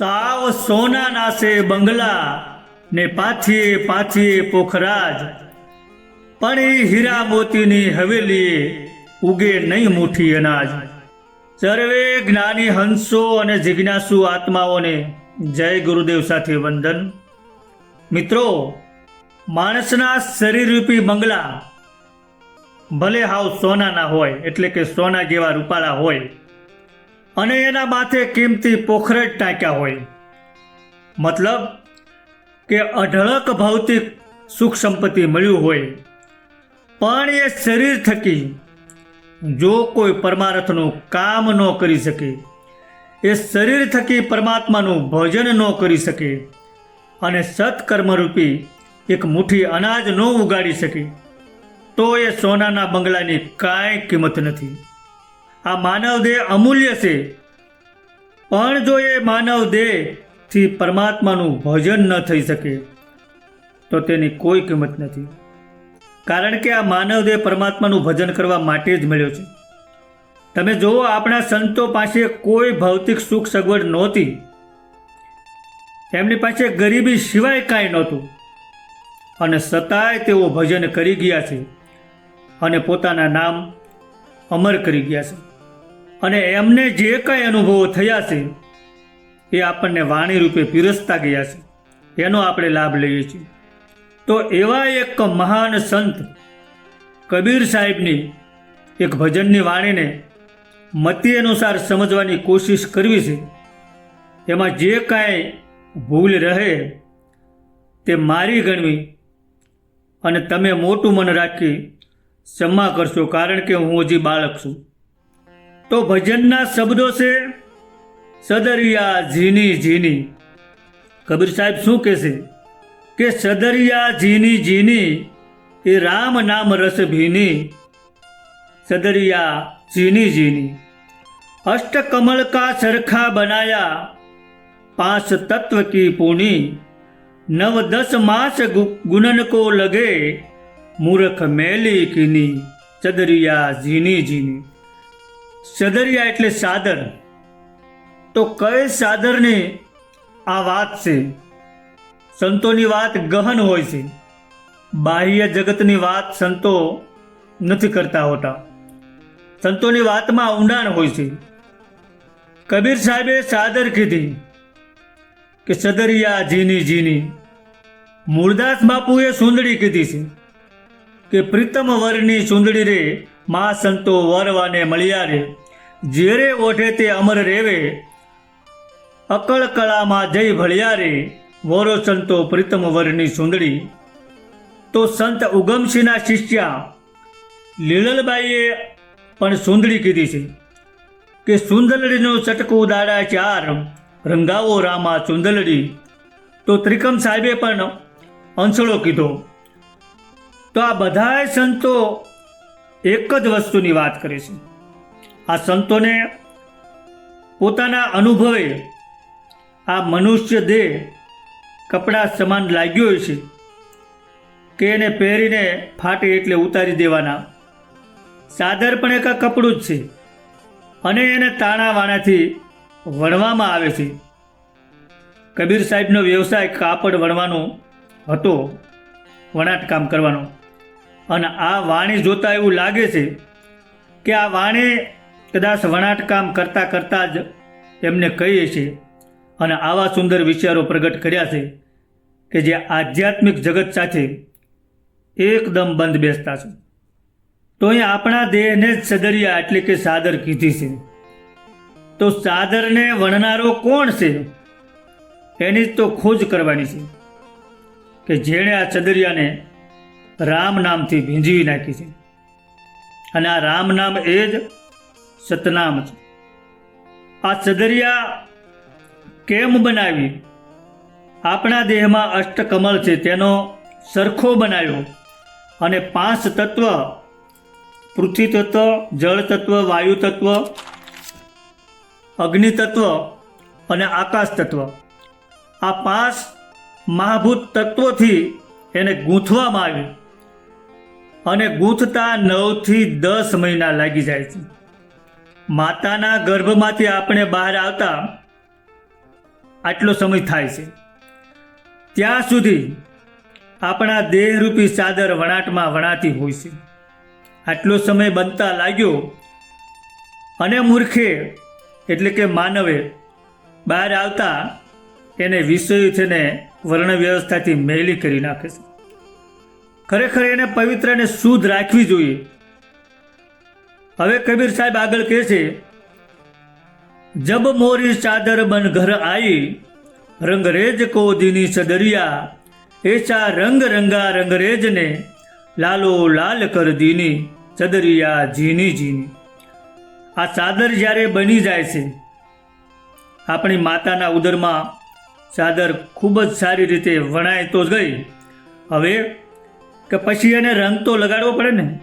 સાવ સોના નાસે બંગલા ને પાથીએ પાથીએ પોખરાજ. પણ એ હીરા મોતીની હવેલીએ ઉગે નહીં મુઠ્ઠી અનાજ. સર્વે જ્ઞાની હંસો અને જિજ્ઞાસુ આત્માઓને જય ગુરુદેવ સાથે વંદન. મિત્રો, માણસના શરીરરૂપી બંગલા ભલે હાવ સોનાના હોય, એટલે કે સોના જેવા રૂપાળા હોય અને એના માથે કિંમતી પોખરેટ ટાંક્યા હોય. મતલબ કે અઢળક ભૌતિક સુખ સંપત્તિ મળ્યું હોય. પણ એ શરીર થકી જો કોઈ પરમાર્થનું કામ ન કરી શકે, એ શરીર થકી પરમાત્માનું ભજન ન કરી શકે અને સત્કર્મરૂપી એક મુઠ્ઠી અનાજ ન ઉગાડી શકે, તો એ સોનાના બંગલાની કાંઈ કિંમત નથી. આ માનવ દેહ અમૂલ્ય છે. પણ જો એ માનવ દેહથી પરમાત્માનું ભજન ન થઈ શકે, તો તેની કોઈ કિંમત નથી. કારણ કે આ માનવ દેહ પરમાત્માનું ભજન કરવા માટે જ મળ્યો છે. તમે જુઓ, આપણા સંતો પાસે કોઈ ભૌતિક સુખ સગવડ નહોતી. એમની પાસે ગરીબી સિવાય કાંઈ નહોતું. અને છતાંય તેઓ ભજન કરી ગયા છે અને પોતાના નામ અમર કરી ગયા છે. અને એમને જે કાંઈ અનુભવો થયા છે, એ આપણને વાણી રૂપે પીરસતા ગયા છે. એનો આપણે લાભ લઈએ છીએ. તો એવા એક મહાન સંત કબીર સાહેબની એક ભજનની વાણીને મતિ અનુસાર સમજવાની કોશિશ કરવી છે. એમાં જે કાંઈ ભૂલ રહે, તે મારી ગણવી અને તમે મોટું મન રાખી ક્ષમા કરશો, કારણ કે હું હજી બાળક છું. તો ભજનના શબ્દો છે સદરિયા ઝીની ઝીની કબીર સાહેબ શું કહેશે કે સદરિયા ઝીની ઝીની એ રામ નામ રસ ભીની સદરિયા ઝીની ઝીની અષ્ટકમલ સરખા બનાયા, પાંચ તત્વ કી પૂણી નવ દસ માસ ગુનન કો લગે, મૂર્ખ મેલી કીની ચદરિયા ઝીની ઝીની સદરિયા એટલે સાદર. તો કઈ સાદરની આ વાત છે? સંતોની વાત ગહન હોય છે. બાહ્ય જગતની વાત સંતો નથી કરતા હોતા. સંતોની વાતમાં ઊંડાણ હોય છે. કબીર સાહેબે સાદર કીધી કે સદરિયા જીની જીની મૂળદાસ બાપુએ સુંદડી કીધી છે કે પ્રીતમ વરની સુંદડી રે મા સંતો વરવાને મળ્યા રે. જેરે ઓઠે તે અમર રેવે. અકળ કળામાં જય ભળ્યા રે. વોરો સંતો પ્રીતમ વરની સુંદડી. તો સંત ઉગમસિંહના શિષ્યા લીલલબાઈએ પણ સુંદડી કીધી છે કે સુંદરડીનો ચટકું દાડા ચાર, રંગાવો રામા ચુંદલડી તો ત્રિકમ સાહેબે પણ અંસળો કીધો. તો આ બધાય સંતો એક જ વસ્તુની વાત કરે છે આ સંતોને પોતાના અનુભવે આ મનુષ્ય દેહ કપડાં સમાન લાગ્યો હોય છે કે એને પહેરીને ફાટે એટલે ઉતારી દેવાના. સાદર પણ એક કપડું જ છે. અને એને તાણાવાણાથી વણવામાં આવે છે. કબીર સાહેબનો વ્યવસાય કાપડ વણવાનો હતો વણાટ કામ કરવાનો. અને આ વાણી જોતા એવું લાગે છે કે આ વાણી કદાચ વણાટ કામ કરતાં કરતાં જ એમને કહીએ છીએ. અને આવા સુંદર વિચારો પ્રગટ કર્યા છે કે જે આધ્યાત્મિક જગત સાથે એકદમ બંધ બેસતા છે. તો અહીં આપણા દેહને જ સદરિયા એટલે કે સાદર કીધી છે. તો સાદરને વણનારો કોણ છે? એની જ તો ખોજ કરવાની છે કે જેણે આ ચદરિયાને રામ નામથી ભીંજવી નાખી છે. અને આ રામ નામ એ જ સતનામ છે. આ ચદરિયા કેમ બનાવી? આપણા દેહમાં અષ્ટકમલ છે, તેનો સરખો બનાવ્યો. અને પાંચ તત્વ, પૃથ્વી તત્વ, જળ તત્વ, વાયુ તત્વ, અગ્નિ તત્વ અને આકાશ તત્વ. આ પાંચ મહાભૂત તત્વોથી એને ગૂંથવામાં આવ્યું. અને ગૂંથતા નવથી દસ મહિના લાગી જાય છે. માતાના ગર્ભમાંથી આપણે બહાર આવતા આટલો સમય થાય છે. ત્યાં સુધી આપણા દેહરૂપી ચાદર વણાટમાં વણાતી હોય છે. આટલો સમય બનતા લાગ્યો અને મૂર્ખે એટલે કે માનવે બહાર આવતા એને વિષય છે ને વર્ણ વ્યવસ્થાથી મેલી કરી નાખે છે. ખરેખર એને પવિત્ર અને શુદ્ધ રાખવી જોઈએ. હવે કબીર સાહેબ આગળ કહે છે, જબ મોરી ચાદર બન ઘર આઈ રંગરેજ કો દીની સદરિયા એચા રંગ રંગા રંગરેજને લાલો લાલ કર દીની, ચદરિયા જીની જીની આ ચાદર જ્યારે બની જાય છે, આપણી માતાના ઉદરમાં ચાદર ખૂબ જ સારી રીતે વણાય તો ગઈ. હવે કે પછી એને રંગ તો લગાડવો પડે ને?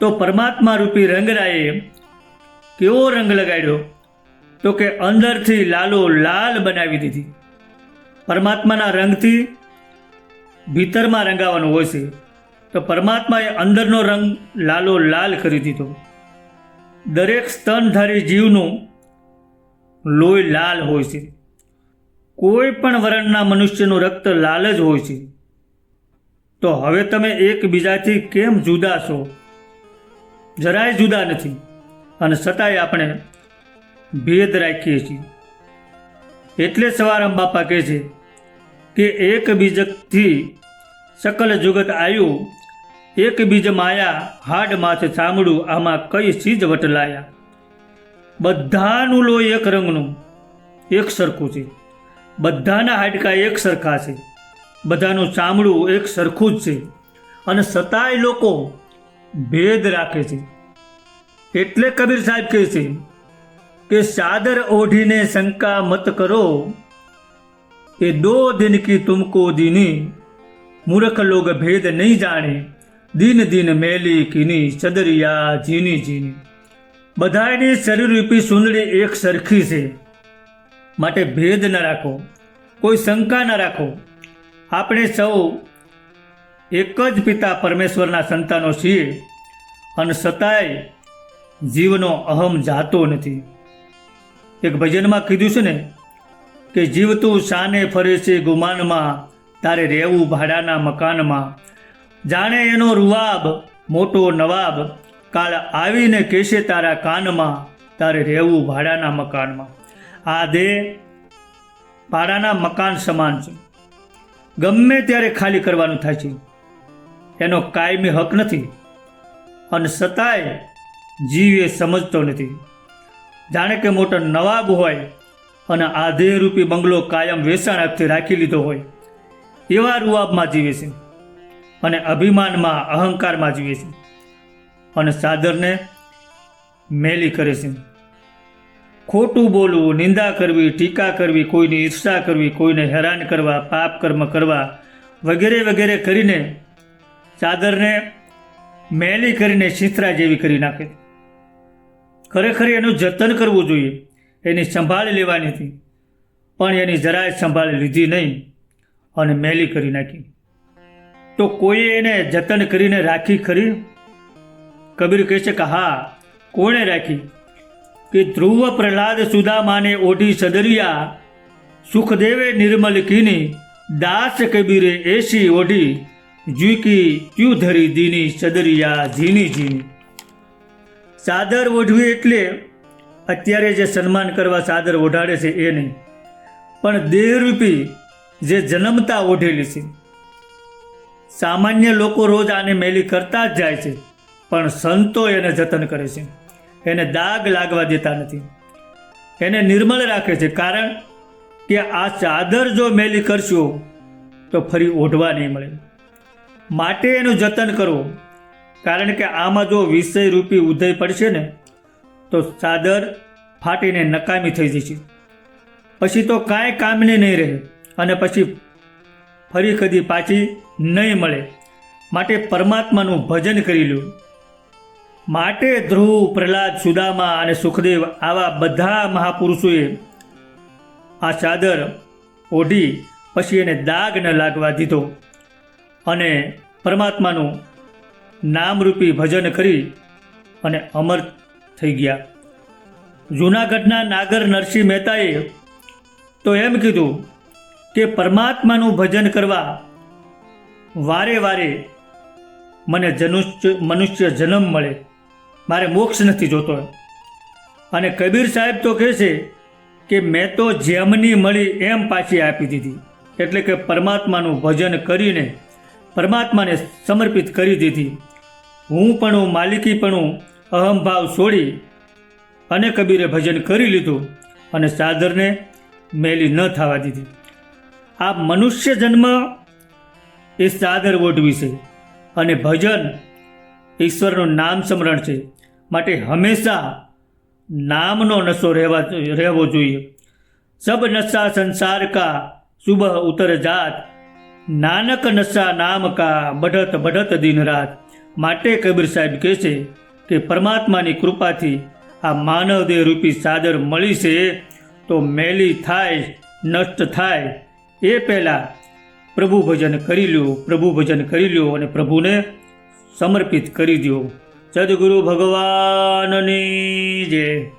તો પરમાત્મા રૂપી રંગરાએ કેવો રંગ લગાડ્યો? તો કે અંદરથી લાલો લાલ બનાવી દીધી. પરમાત્માના રંગથી ભીતરમાં રંગાવાનું હોય છે. તો પરમાત્માએ અંદરનો રંગ લાલો લાલ કરી દીધો. દરેક સ્તનધારી જીવનું લોહી લાલ હોય છે. કોઈ પણ વરણના મનુષ્યનું રક્ત લાલ જ હોય છે. તો હવે તમે એકબીજાથી કેમ જુદા છો? જરાય જુદા નથી. અને છતાંય આપણે ભેદ રાખીએ છીએ. એટલે સવારામ બાપા કહે છે કે એકબીજથી સકલ જગત આવ્યું એકબીજ માયા હાડ માથે ચામડું આમાં કઈ ચીજ વટલાયા? બધાનું લોહી એક રંગનું, એક સરખું છે. બધાના હાડકા એક સરખા છે. બધાનું ચામડું એક સરખું જ છે. અને છતાંય લોકો ભેદ રાખે છે. એટલે કબીર સાહેબ કહે છે કે ચાદર ઓઢીને શંકા મત કરો એ દો દિન કી તુમકો દીની મૂર્ખ લોગ ભેદ નહીં જાણે. દિન દિન મેલી કીની ચદરિયા જીની જીની બધાની શરીરરૂપી સુંદરી એક સરખી છે. માટે ભેદ ન રાખો. કોઈ શંકા ન રાખો. આપણે સૌ એક જ પિતા પરમેશ્વરના સંતાનો છીએ અને છતાંય જીવનો અહમ જાતો નથી. એક ભજનમાં કીધું છે ને કે જીવતું શાને ફરે છે ગુમાનમાં, તારે રહેવું ભાડાના મકાનમાં. જાણે એનો રૂવાબ, મોટો નવાબ, કાળ આવીને કહેશે તારા કાનમાં, તારે રહેવું ભાડાના મકાનમાં. આ દેહ ભાડાના મકાન સમાન છે. ગમે ત્યારે ખાલી કરવાનું થાય છે. એનો કાયમી હક નથી અને છતાંય જીવ સમજતો નથી. જાણે કે મોટો નવાબ હોય અને આધેયરૂપી બંગલો કાયમ વેચાણ આપથી રાખી લીધો હોય, એવા રૂઆબમાં જીવે છે અને અભિમાનમાં અહંકારમાં જીવે છે અને સાદરને મેલી કરે છે. ખોટું બોલવું, નિંદા કરવી, ટીકા કરવી, કોઈની ઈર્ષા કરવી, કોઈને હેરાન કરવા, પાપ કર્મ કરવા વગેરે વગેરે કરીને ચાદરને મેલી કરીને શીથરા જેવી કરી નાખે. ખરેખર એનું જતન કરવું જોઈએ. એની સંભાળ લેવાની હતી. પણ એની જરાય સંભાળ લીધી નહીં અને મેલી કરી નાખી. તો કોઈએ એને જતન કરીને રાખી ખરી? કબીર કહે છે કે હા, કોણે રાખી? કે ધ્રુવ પ્રહલાદ સુદામાને ઓઢી સદરિયા, સુખદેવે નિર્મલ કીની દાસ કબીરે એસી ઓઢી જુકી ક્યુ ધરી દીની સદરિયા ઝીની ઝીની સાદર ઓઢવી એટલે અત્યારે જે સન્માન કરવા સાદર ઓઢાડે છે એ નહીં. પણ દેહરૂપી જે જન્મતા ઓઢેલી છે. સામાન્ય લોકો રોજ આને મેલી કરતા જ જાય છે, પણ સંતો એને જતન કરે છે. એને દાગ લાગવા દેતા નથી. એને નિર્મળ રાખે છે કારણ કે આ ચાદર જો મેલી કરશો, તો ફરી ઓઢવા નહીં મળે. માટે એનું જતન કરો. કારણ કે આમાં જો વિષય રૂપી ઉદય પડશે ને, તો ચાદર ફાટીને નકામી થઈ જશે. પછી તો કાંઈ કામની નહીં રહે અને પછી ફરી કદી પાછી નહીં મળે. માટે પરમાત્માનું ભજન કરી લો. માટે ધ્રુવ, પ્રહલાદ, સુદામા અને સુખદેવ આવા બધા મહાપુરુષોએ આ ચાદર ઓઢી પછી એને દાગ ન લાગવા દીધો અને પરમાત્માનું નામરૂપી ભજન કરી અને અમર થઈ ગયા. જૂનાગઢના નાગર નરસિંહ મહેતાએ તો એમ કીધું કે પરમાત્માનું ભજન કરવા વારે વારે મને જનુષ્ય, મનુષ્ય જન્મ મળે. મારે મોક્ષ નથી જોતો. અને કબીર સાહેબ તો કહે છે કે મેં તો જેમની મળી એમ પાછી આપી દીધી. એટલે કે પરમાત્માનું ભજન કરીને પરમાત્માને સમર્પિત કરી દીધી. હું પણ માલિકીપણું અહમભાવ છોડી અને કબીરે ભજન કરી લીધું અને સાદરને મેલી ન થવા દીધી. આ મનુષ્ય જન્મ એ સાદર ઓઢવી છે અને ભજન ઈશ્વરનું નામ સ્મરણ છે. માટે હંમેશા નામનો નશો રહેવા રહેવો જોઈએ. સબ નશા સંસાર કા સુબહ ઉતર જાત. નાનક નશા નામ કા બઢત બઢત દિન રાત. માટે કબીર સાહેબ કહે છે કે પરમાત્માની કૃપાથી આ માનવ દેહ રૂપી સાદર મળી છે તો મેલી થાય, નષ્ટ થાય. એ પહેલાં પ્રભુ ભજન કરી લ્યો, પ્રભુ ભજન કરી લ્યો અને પ્રભુને સમર્પિત કરી દો સદગુરુ ભગવાનની જય.